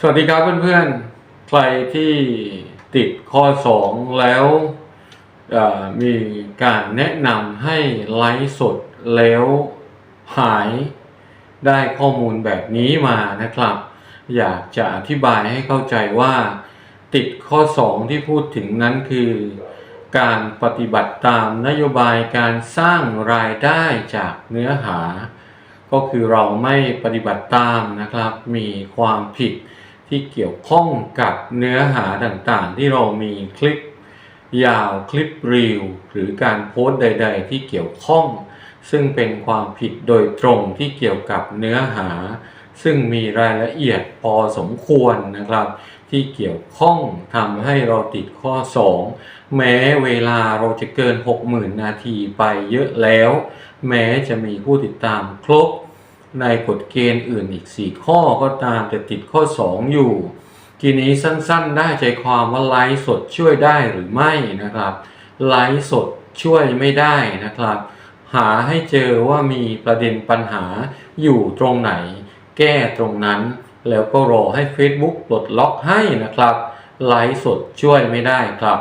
สวัสดีครับเพื่อนๆ ใครที่ติดข้อ 2 แล้วมีการแนะนำให้ไลฟ์สดแล้วหายได้ข้อมูลแบบนี้มานะครับ อยากจะอธิบายให้เข้าใจว่า ติดข้อ 2 ที่พูดถึงนั้นคือ การปฏิบัติตามนโยบายการสร้างรายได้จากเนื้อหา ก็คือเราไม่ปฏิบัติตามนะครับ มีความผิด ที่เกี่ยวข้องกับเนื้อหาต่างๆ ที่เรามีคลิปยาวคลิปรีวหรือการโพสต์ใด ๆ ที่เกี่ยวข้อง ซึ่งเป็นความผิดโดยตรงที่เกี่ยวกับเนื้อหา ซึ่งมีรายละเอียดพอสมควรนะครับ ที่เกี่ยวข้องทำให้เราติดข้อ 2 แม้เวลาเราจะเกิน 60,000 นาทีไปเยอะแล้ว แม้จะมีผู้ติดตามครบ ในกฎเกณฑ์อื่นอีก 4 ข้อก็ตามแต่ติดข้อ 2 อยู่ ทีนี้สั้นๆ ได้ใจความว่าไลฟ์สดช่วยได้หรือไม่นะครับ ไลฟ์สดช่วยไม่ได้นะครับ หาให้เจอว่ามีประเด็นปัญหาอยู่ตรงไหน แก้ตรงนั้น แล้วก็รอให้ Facebook ปลดล็อกให้นะครับ ไลฟ์สดช่วยไม่ได้ครับ